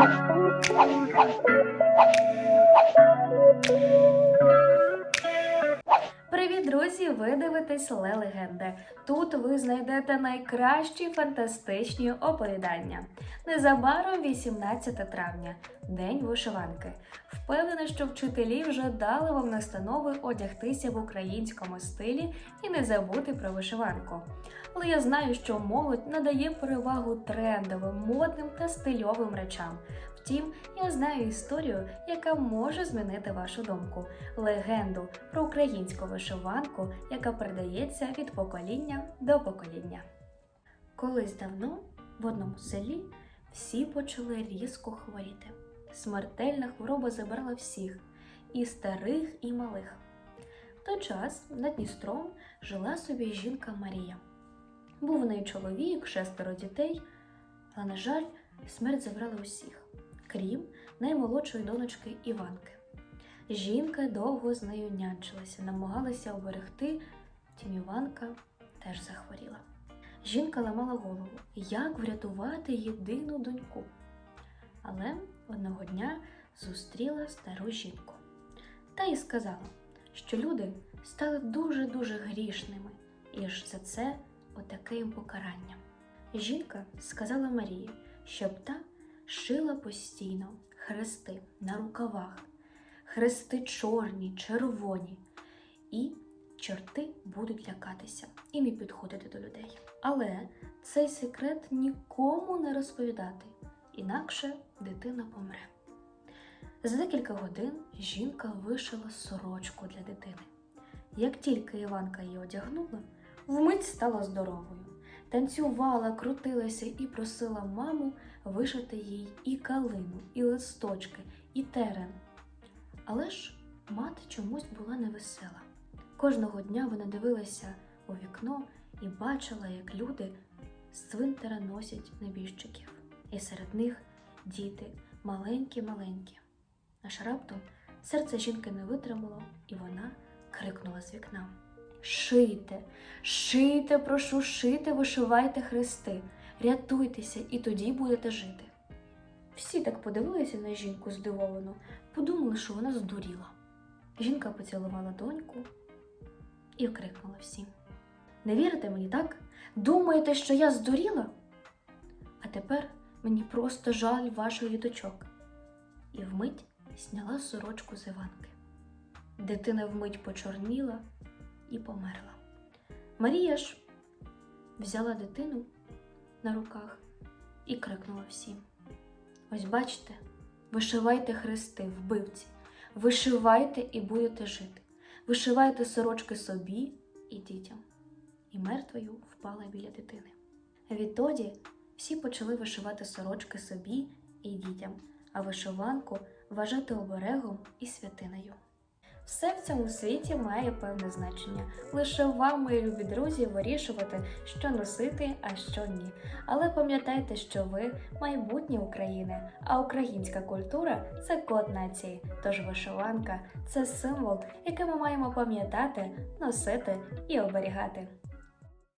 Thank you. Друзі! Ви дивитесь Ле Легенди. Тут ви знайдете найкращі фантастичні оповідання. Незабаром 18 травня, День вишиванки. Впевнена, що вчителі вже дали вам настанови одягтися в українському стилі і не забути про вишиванку. Але я знаю, що молодь надає перевагу трендовим, модним та стильовим речам. Втім, я знаю історію, яка може змінити вашу думку легенду про українську вишиванку, яка передається від покоління до покоління. Колись давно в одному селі всі почали різко хворіти. Смертельна хвороба забрала всіх і старих, і малих. В той час над Дністром жила собі жінка Марія. Був у неї чоловік, шестеро дітей, але, на жаль, смерть забрала усіх, крім наймолодшої донечки Іванки. Жінка довго з нею нянчилася, намагалася оберегти, втім Іванка теж захворіла. Жінка ламала голову, як врятувати єдину доньку. Але одного дня зустріла стару жінку та й сказала, що люди стали дуже-дуже грішними, і ж за це отаке їм покарання. Жінка сказала Марії, щоб та шила постійно хрести на рукавах, хрести чорні, червоні, і чорти будуть лякатися і не підходити до людей. Але цей секрет нікому не розповідати, інакше дитина помре. За декілька годин жінка вишила сорочку для дитини. Як тільки Іванка її одягнула, вмить стала здоровою, танцювала, крутилася і просила маму вишити їй і калину, і листочки, і терен. Але ж мати чомусь була невесела. Кожного дня вона дивилася у вікно і бачила, як люди з цвинтара носять небіжчиків, і серед них діти маленькі-маленькі. Аж раптом серце жінки не витримало, і вона крикнула з вікна: Шийте, шийте, прошу, шийте, вишивайте хрести, рятуйтеся, і тоді будете жити. Всі так подивилися на жінку здивовано, подумали, що вона здуріла. Жінка поцілувала доньку і крикнула всім: Не вірите мені, так? Думаєте, що я здуріла? А тепер мені просто жаль ваших діточок. І вмить зняла сорочку з Іванки. Дитина вмить почорніла і померла. Марія ж взяла дитину на руках і крикнула всім: Ось бачите, вишивайте хрести, вбивці, вишивайте і будете жити. Вишивайте сорочки собі і дітям. І мертвою впала біля дитини. Відтоді всі почали вишивати сорочки собі і дітям, а вишиванку вважати оберегом і святиною. Все в цьому світі має певне значення. Лише вам, мої любі друзі, вирішувати, що носити, а що ні. Але пам'ятайте, що ви майбутнє України, а українська культура це код нації. Тож вишиванка це символ, який ми маємо пам'ятати, носити і оберігати.